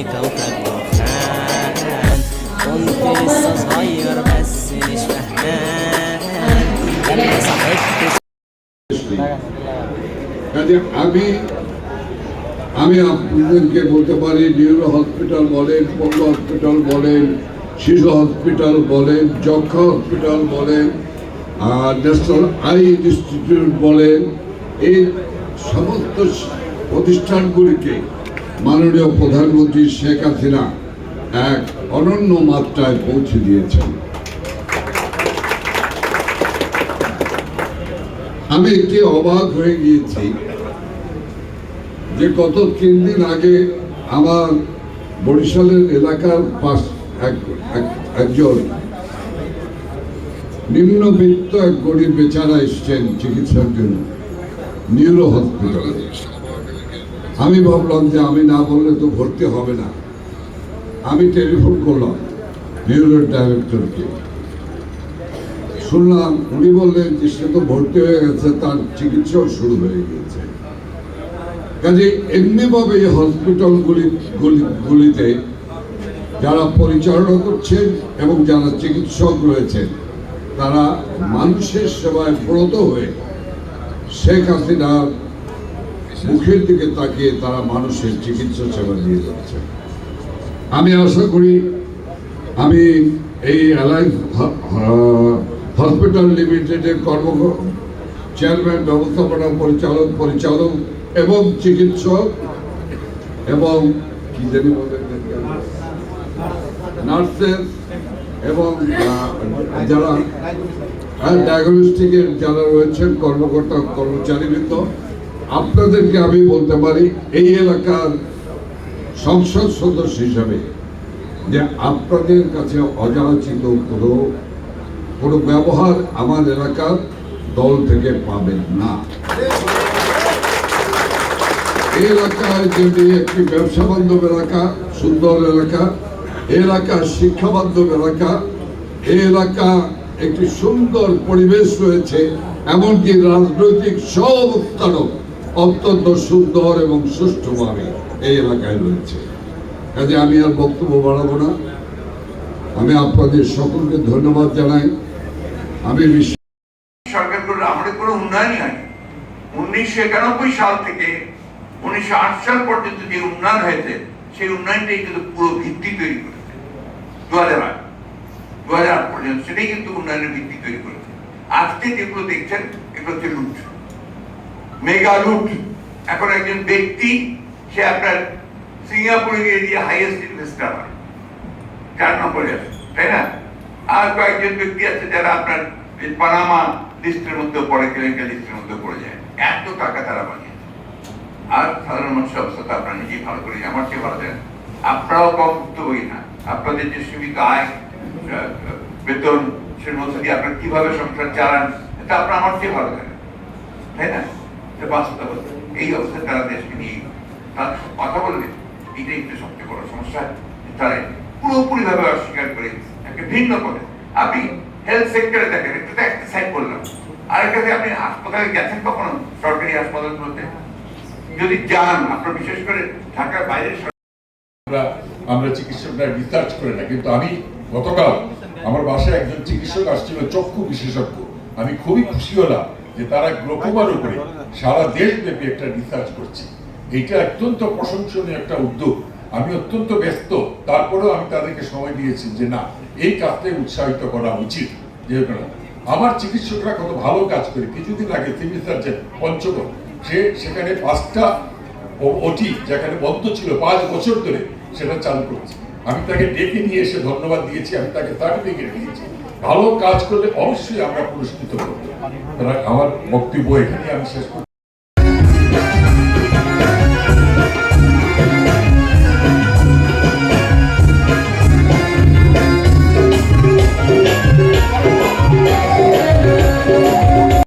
كوكب غفران كنت لسه صغير بس مش فهمان لما صاحبت কাজে আমি আমি আপনাদেরকে বলতে পারি নিউরো হসপিটাল বলেন পঙ্গ হসপিটাল বলেন শিশু হসপিটাল বলেন যক্ষা হসপিটাল বলেন আর ন্যাশনাল আই ইনস্টিটিউট বলেন এই সমস্ত প্রতিষ্ঠানগুলিকে মাননীয় প্রধানমন্ত্রী শেখ হাসিনা এক অনন্য মাত্রায় পৌঁছে দিয়েছেন। আমি একটি অবাক হয়ে গিয়েছি যে গত তিন দিন আগে আমার বরিশালের এলাকার পাশ এক- এক- একজন নিম্নবিত্ত এক গরিব বেচারা এসছেন চিকিৎসার জন্য, নিউরো হসপিটালে। আমি ভাবলাম যে আমি না বললে তো ভর্তি হবে না। আমি টেলিফোন করলাম নিউরোর ডাইরেক্টরকে। শুনলাম উনি বললেন যে সে তো ভর্তি হয়ে গেছে, তার চিকিৎসাও শুরু হয়ে গিয়েছে। কাজে এমনিভাবে এই হসপিটালগুলি গুলি- গুলিতে যারা পরিচালনা করছেন এবং যারা চিকিৎসক রয়েছেন, তারা মানুষের সেবায় ব্রত হয়ে শেখ হাসিনার মুখের দিকে তাকিয়ে তারা মানুষের চিকিৎসা সেবা দিয়ে যাচ্ছে। আমি আশা করি আমি এই অ্যালাইন্স হসপিটাল লিমিটেডের কর্ম চেয়ারম্যান ব্যবস্থাপনা পরিচালক পরিচালক এবং চিকিৎসক এবং কি জানি এবং যারা ডায়াগনস্টিকের যারা রয়েছেন, কর্মকর্তা, কর্মচারীবৃন্দ আপনাদেরকে আমি বলতে পারি, এই এলাকার সংসদ সদস্য হিসাবে যে আপনাদের কাছে অযাচিত কোনো কোনো ব্যবহার আমার এলাকার দল থেকে পাবেন না। এই এলাকায় যদি একটি ব্যবসা বান্ধব এলাকা, সুন্দর এলাকা এলাকা শিক্ষা বান্ধব এলাকা, এই এলাকা একটি সুন্দর পরিবেশ রয়েছে, এমনকি রাজনৈতিক সব অবস্থানও অত্যন্ত সুন্দর এবং সুষ্ঠুভাবে এই এলাকায় রয়েছে। কাজে আমি আর বক্তব্য বাড়াবো না। আমি আপনাদের সকলকে ধন্যবাদ জানাই। আমি বিশ্ব কোনো উন্নয়নই হয়নি উনিশশো একানব্বই সাল থেকে উনিশশো আট সাল পর্যন্ত উন্নয়ন হয়েছে, সেই কিন্তু পুরো ভিত্তি তৈরি করেছে। দু হাজার দু হাজার আট পর্যন্ত সেটাই কিন্তু উন্নয়নের ভিত্তি তৈরি করেছে। আজকে যেগুলো দেখছেন, এগুলো হচ্ছে লুট মেগা লুট। এখন একজন ব্যক্তি, সে আপনার সিঙ্গাপুরে গিয়ে দিয়ে হাইয়েস্ট ইনভেস্টার হয়। চার নম্বরে আছে, তাই না? আর কয়েকজন ব্যক্তি আছে যারা আপনার পানামা লিস্টের মধ্যে পড়ে কেলেঙ্কা লিস্টের মধ্যে পড়ে যায়। এত টাকা তারা বানিয়েছে আর সাধারণ মানুষের অবস্থা তো আপনারা নিজেই ভালো করে আমার চেয়ে ভালো জানেন। আপনারাও কম ভুক্তভোগী না। আপনাদের যে সীমিত আয় বেতন সে মধ্যে দিয়ে আপনারা কীভাবে সংসার চালান, এটা আপনারা আমার চেয়ে ভালো জানেন। তাই না? এই অবস্থায় তারা দেশকে নিয়ে তার কথা বললে এটাই সবচেয়ে বড় সমস্যা তারা অস্বীকার করে একটা ভিন্ন করে আপনি হেলথ সেক্টরে দেখেন, একটা তো একটা সাইড বললাম। আরেকটাতে আপনি হাসপাতালে গেছেন কখনো, সরকারি হাসপাতালগুলোতে? যদি যান, আপনার বিশেষ করে ঢাকার বাইরে আমরা চিকিৎসকরা রিসার্চ করে না, কিন্তু আমি গতকাল আমার বাসায় একজন চিকিৎসক আসছিল, চক্ষু বিশেষজ্ঞ। আমি খুবই খুশি হলাম। যে তারা গ্লোকোমার উপরে সারা দেশব্যাপী একটা রিসার্চ করছে। এইটা অত্যন্ত প্রশংসনীয় একটা উদ্যোগ। আমি অত্যন্ত ব্যস্ত। তারপরেও আমি তাদেরকে সময় দিয়েছি যে না, এই কাজটাই উৎসাহিত করা উচিত। আমার চিকিৎসকরা কত ভালো কাজ করে। কিছুদিন আগে সিভিল সার্জন পঞ্চগড়, সে সেখানে পাঁচটা ওটি যেখানে বন্ধ ছিল পাঁচ বছর ধরে, সেটা চালু করছে। আমি তাকে ডেকে নিয়ে এসে ধন্যবাদ দিয়েছি। আমি তাকে সার্টিফিকেট দিয়েছি। ভালো কাজ করলে অবশ্যই আমরা পুরস্কৃত করব। আমার বক্তব্য এখানে আমি শেষ